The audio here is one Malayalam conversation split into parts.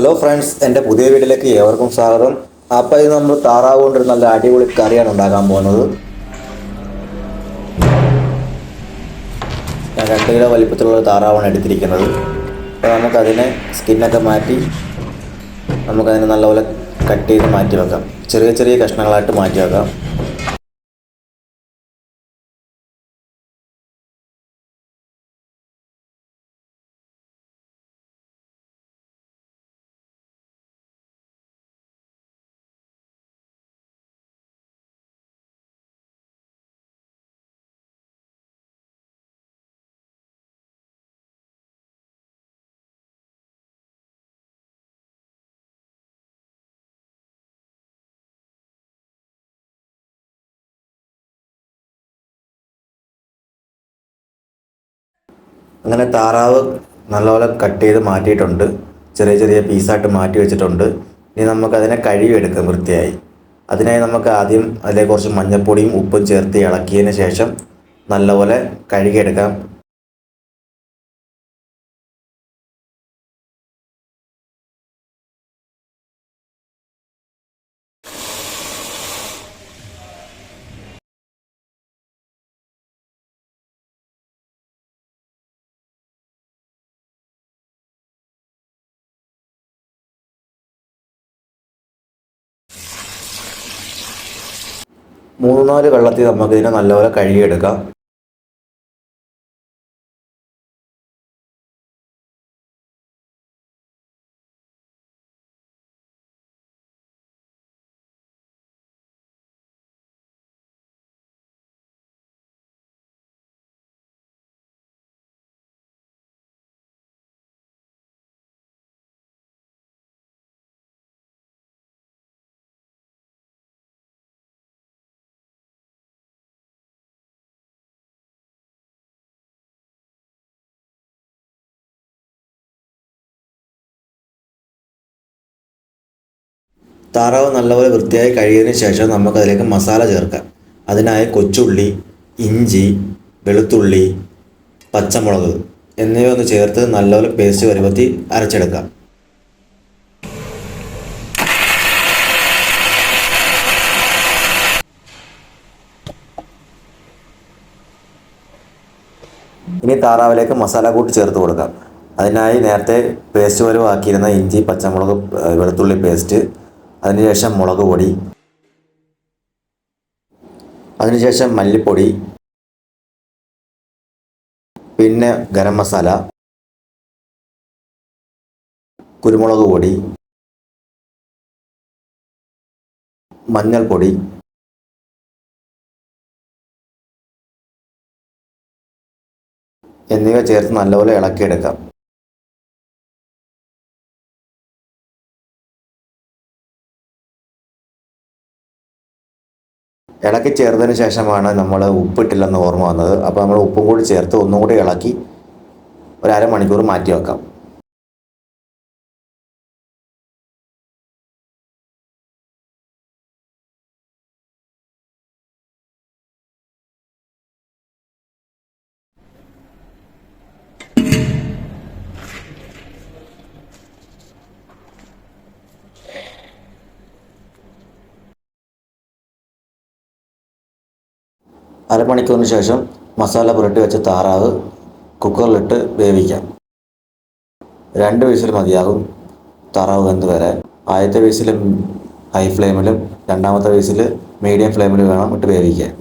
ഹലോ ഫ്രണ്ട്സ് എന്റെ പുതിയ വീട്ടിലേക്ക് ഏവർക്കും സ്വാഗതം. അപ്പം ഇത് നമ്മൾ താറാവ് കൊണ്ടൊരു നല്ല അടിപൊളി കറിയാണ് ഉണ്ടാക്കാൻ പോകുന്നത്. ഞാൻ രണ്ട് കിലോ വലിപ്പത്തിലുള്ള താറാവാണ് എടുത്തിരിക്കുന്നത്. അപ്പോൾ നമുക്കതിനെ സ്കിന്നൊക്കെ മാറ്റി നമുക്കതിനെ നല്ലപോലെ കട്ട് ചെയ്ത് മാറ്റി വെക്കാം. ചെറിയ ചെറിയ കഷ്ണങ്ങളായിട്ട് മാറ്റി വെക്കാം. അങ്ങനെ താറാവ് നല്ലപോലെ കട്ട് ചെയ്ത് മാറ്റിയിട്ടുണ്ട്. ചെറിയ ചെറിയ പീസായിട്ട് മാറ്റി വെച്ചിട്ടുണ്ട്. ഇനി നമുക്കതിനെ കഴുകിയെടുക്കാം വൃത്തിയായി. അതിനായി നമുക്ക് ആദ്യം അതിലെ കുറച്ച് മഞ്ഞൾപ്പൊടിയും ഉപ്പും ചേർത്ത് ഇളക്കിയതിന് ശേഷം നല്ലപോലെ കഴുകിയെടുക്കാം. മൂന്ന് നാല് വെള്ളത്തിൽ നമുക്കിതിനെ നല്ലപോലെ കഴുകിയെടുക്കാം. താറാവ് നല്ലപോലെ വൃത്തിയായി കഴിയതിന് ശേഷം നമുക്കതിലേക്ക് മസാല ചേർക്കാം. അതിനായി കൊച്ചുള്ളി ഇഞ്ചി വെളുത്തുള്ളി പച്ചമുളക് എന്നിവ ഒന്ന് ചേർത്ത് നല്ലപോലെ പേസ്റ്റ് വരുമ്പത്തി അരച്ചെടുക്കാം. ഇനി താറാവിലേക്ക് മസാല കൂട്ടി ചേർത്ത് കൊടുക്കാം. അതിനായി നേരത്തെ പേസ്റ്റ് വരവാക്കിയിരുന്ന ഇഞ്ചി പച്ചമുളക് വെളുത്തുള്ളി പേസ്റ്റ് അതിനുശേഷം മുളക് പൊടി അതിനുശേഷം മല്ലിപ്പൊടി പിന്നെ ഗരം മസാല കുരുമുളക് പൊടി മഞ്ഞൾപ്പൊടി എന്നിവ ചേർത്ത് നല്ലപോലെ ഇളക്കിയെടുക്കാം. ഇളക്കി ചേർത്തതിന് ശേഷമാണ് നമ്മൾ ഉപ്പിട്ടില്ലെന്ന് ഓർമ്മ വന്നത്. അപ്പോൾ നമ്മൾ ഉപ്പും കൂടി ചേർത്ത് ഒന്നും കൂടി ഇളക്കി ഒരു അരമണിക്കൂർ മാറ്റി വെക്കാം. അരമണിക്കൂറിന് ശേഷം മസാല പുരട്ടി വെച്ച താറാവ് കുക്കറിലിട്ട് വേവിക്കാം. രണ്ട് വിസിൽ മതിയാകും താറാവ് വെന്ത് വരാൻ. ആദ്യത്തെ വിസിൽ ഹൈ ഫ്ലെയിമിലും രണ്ടാമത്തെ വിസിൽ മീഡിയം ഫ്ലെയിമിലും വേണം ഇട്ട് വേവിക്കാൻ.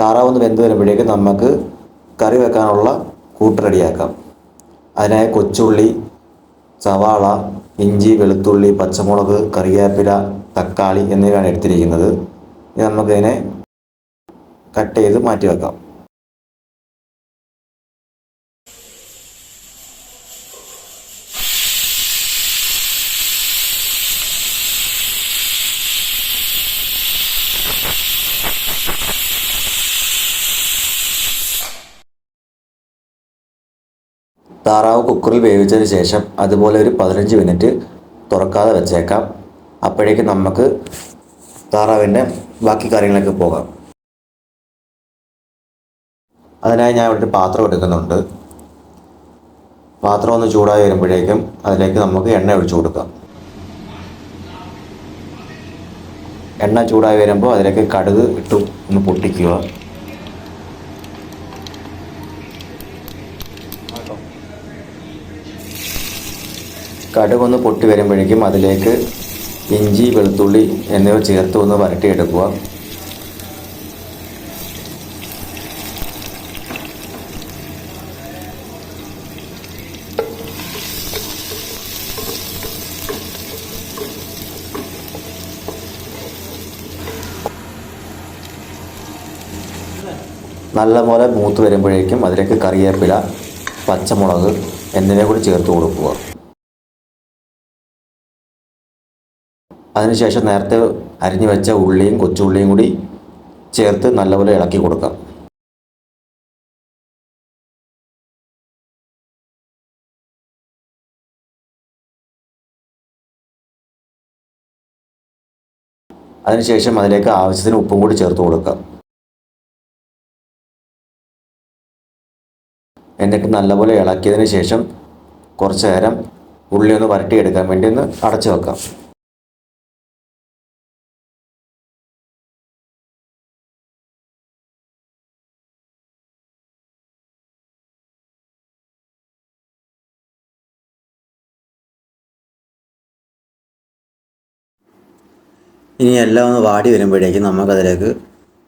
താറാവ് ഒന്ന് വെന്ത് വരുമ്പോഴേക്ക് നമുക്ക് കറി വെക്കാനുള്ള കൂട്ട് റെഡിയാക്കാം. അതിനായി കൊച്ചുള്ളി സവാള ഇഞ്ചി വെളുത്തുള്ളി പച്ചമുളക് കറിവേപ്പില തക്കാളി എന്നിവയാണ് എടുത്തിരിക്കുന്നത്. നമുക്കതിനെ കട്ട് ചെയ്ത് മാറ്റി വെക്കാം. താറാവ് കുക്കറിൽ വേവിച്ചതിന് ശേഷം അതുപോലെ ഒരു പതിനഞ്ച് മിനിറ്റ് തുറക്കാതെ വെച്ചേക്കാം. അപ്പോഴേക്കും നമുക്ക് താറാവിന്റെ ബാക്കി കാര്യങ്ങളൊക്കെ പോകാം. അതിനായി ഞാൻ ഇവിടെ ഒരു പാത്രം എടുക്കുന്നുണ്ട്. പാത്രം ഒന്ന് ചൂടായി വരുമ്പോഴേക്കും അതിലേക്ക് നമുക്ക് എണ്ണ ഒഴിച്ചു കൊടുക്കാം. എണ്ണ ചൂടായി വരുമ്പോൾ അതിലേക്ക് കടുക് ഇട്ട് ഒന്ന് പൊട്ടിക്കുക. കടുക് ഒന്ന് പൊട്ടി വരുമ്പോഴേക്കും അതിലേക്ക് ഇഞ്ചി വെളുത്തുള്ളി എന്നിവ ചേർത്ത് ഒന്ന് വരട്ടിയെടുക്കുക. നല്ലപോലെ മൂത്ത് വരുമ്പോഴേക്കും അതിലേക്ക് കറിവേപ്പില പച്ചമുളക് എന്നിവ കൂടി ചേർത്ത് കൊടുക്കുക. അതിനുശേഷം നേരത്തെ അരിഞ്ഞു വെച്ച ഉള്ളിയും കൊച്ചുള്ളിയും കൂടി ചേർത്ത് നല്ലപോലെ ഇളക്കി കൊടുക്കാം അതിനുശേഷം അതിലേക്ക് ആവശ്യത്തിന് ഉപ്പും കൂടി ചേർത്ത് കൊടുക്കാം എന്നിട്ട് നല്ലപോലെ ഇളക്കിയതിന് ശേഷം കുറച്ച് നേരം ഉള്ളി ഒന്ന് വരട്ടിയെടുക്കാൻ വേണ്ടി ഒന്ന് അടച്ചു വെക്കാം. ഇനി എല്ലാം ഒന്ന് വാടി വരുമ്പോഴേക്കും നമുക്കതിലേക്ക്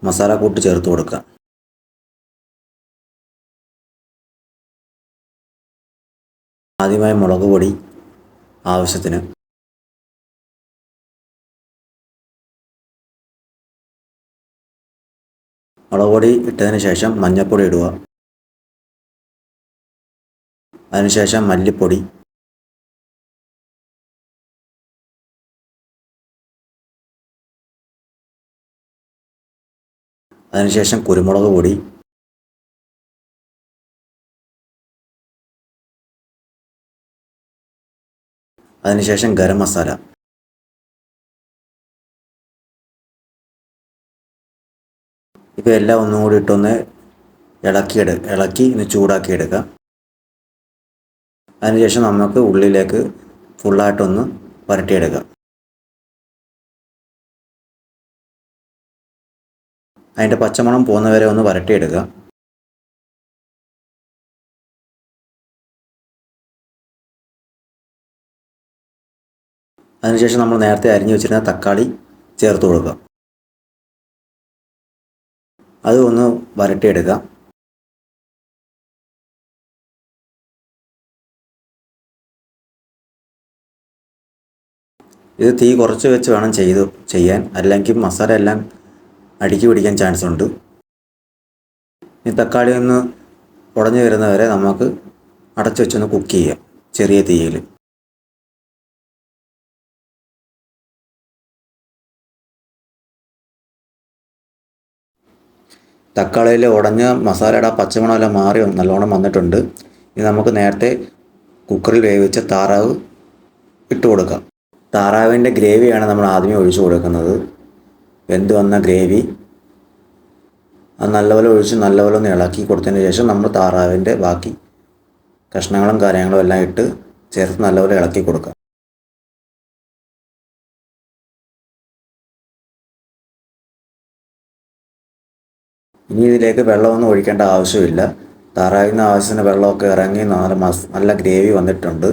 മസാല കൂട്ട് ചേർത്ത് കൊടുക്കാം. ആദ്യമായി മുളക് പൊടി ആവശ്യത്തിന്. മുളക് പൊടി ഇട്ടതിന് ശേഷം മഞ്ഞൾപ്പൊടി ഇടുക. അതിനുശേഷം മല്ലിപ്പൊടി. അതിനുശേഷം കുരുമുളക് പൊടി. അതിനുശേഷം ഗരം മസാല. ഇവയെല്ലാം ഒന്നും കൂടി ഇട്ടൊന്ന് ഇളക്കിയെടു ഇളക്കി ചൂടാക്കി എടുക്കാം അതിനുശേഷം നമുക്ക് ഉള്ളിലേക്ക് ഫുള്ളായിട്ടൊന്ന് വരട്ടിയെടുക്കാം അതിന്റെ പച്ചമണം പോകുന്നവരെ ഒന്ന് വരട്ടിയെടുക്കുക അതിനുശേഷം നമ്മൾ നേരത്തെ അരിഞ്ഞു വെച്ചിരുന്ന തക്കാളി ചേർത്ത് കൊടുക്കുക. അത് ഒന്ന് വരട്ടിയെടുക്കുക ഇത് തീ കുറച്ച് വെച്ച് വേണം ചെയ്ത് ചെയ്യാൻ. അല്ലെങ്കിൽ മസാല എല്ലാം അടുക്കി പിടിക്കാൻ ചാൻസ് ഉണ്ട്. ഈ തക്കാളി ഒന്ന് ഉടഞ്ഞു വരുന്നവരെ നമുക്ക് അടച്ചു വെച്ചൊന്ന് കുക്ക് ചെയ്യാം. ചെറിയ തീയിൽ. തക്കാളിയിൽ ഉടഞ്ഞ മസാലയുടെ ആ പച്ചമണമെല്ലാം മാറി നല്ലോണം വന്നിട്ടുണ്ട്. ഇനി നമുക്ക് നേരത്തെ കുക്കറിൽ വേവിച്ച താറാവ് ഇട്ട് കൊടുക്കാം. താറാവിന്റെ ഗ്രേവിയാണ് നമ്മൾ ആദ്യമേ ഒഴിച്ചു കൊടുക്കുന്നത്. വെന്ത് വന്ന ഗ്രേവി അത് നല്ലപോലെ ഒഴിച്ച് നല്ലപോലെ ഒന്ന് ഇളക്കി കൊടുത്തതിന് ശേഷം നമ്മൾ താറാവിന്റെ ബാക്കി കഷ്ണങ്ങളും കാര്യങ്ങളും എല്ലാം ഇട്ട് ചേർത്ത് നല്ലപോലെ ഇളക്കി കൊടുക്കാം. ഇനി ഇതിലേക്ക് വെള്ളമൊന്നും ഒഴിക്കേണ്ട ആവശ്യമില്ല. താറാവിൽ നിന്ന് ആവശ്യത്തിന് വെള്ളമൊക്കെ ഇറങ്ങി നല്ല മസ് നല്ല ഗ്രേവി വന്നിട്ടുണ്ട്.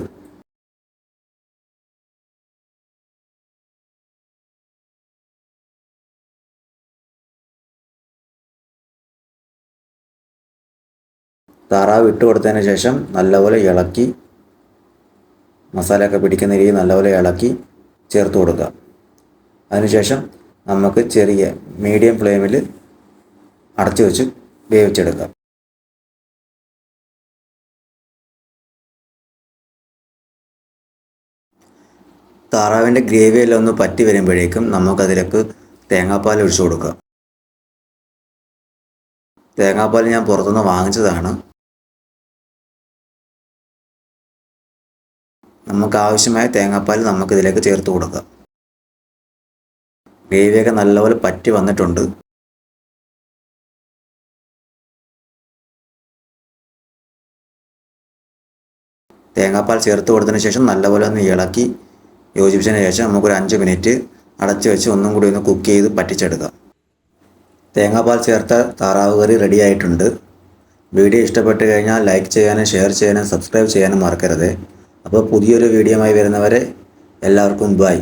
താറാവ് ഇട്ട് കൊടുത്തതിന് ശേഷം നല്ലപോലെ ഇളക്കി മസാലയൊക്കെ പിടിക്കുന്ന രീതി നല്ലപോലെ ഇളക്കി ചേർത്ത് കൊടുക്കുക. അതിനുശേഷം നമുക്ക് ചെറിയ മീഡിയം ഫ്ലെയിമിൽ അടച്ചു വെച്ച് വേവിച്ചെടുക്കാം താറാവിന്റെ ഗ്രേവിയെല്ലാം ഒന്ന് പറ്റി വരുമ്പോഴേക്കും നമുക്കതിലേക്ക് തേങ്ങാപ്പാൽ ഒഴിച്ചു കൊടുക്കാം തേങ്ങാപ്പാൽ ഞാൻ പുറത്തുനിന്ന് വാങ്ങിച്ചതാണ്. നമുക്ക് ആവശ്യമായ തേങ്ങാപ്പാൽ നമുക്കിതിലേക്ക് ചേർത്ത് കൊടുക്കാം. ഗ്രേവിയൊക്കെ നല്ലപോലെ പറ്റി വന്നിട്ടുണ്ട്. തേങ്ങാപ്പാൽ ചേർത്ത് കൊടുത്തതിന് ശേഷം നല്ലപോലെ ഒന്ന് ഇളക്കി യോജിപ്പിച്ചതിന് ശേഷം നമുക്കൊരു അഞ്ച് മിനിറ്റ് അടച്ച് വെച്ച് ഒന്നും കൂടി ഒന്ന് കുക്ക് ചെയ്ത് പറ്റിച്ചെടുക്കാം. തേങ്ങാപ്പാൽ ചേർത്ത താറാവ് കറി റെഡി ആയിട്ടുണ്ട്. വീഡിയോ ഇഷ്ടപ്പെട്ട് കഴിഞ്ഞാൽ ലൈക്ക് ചെയ്യാനും ഷെയർ ചെയ്യാനും സബ്സ്ക്രൈബ് ചെയ്യാനും മറക്കരുത്. അപ്പോൾ പുതിയൊരു വീഡിയോയുമായി വരുന്നവരെ എല്ലാവർക്കും ബൈ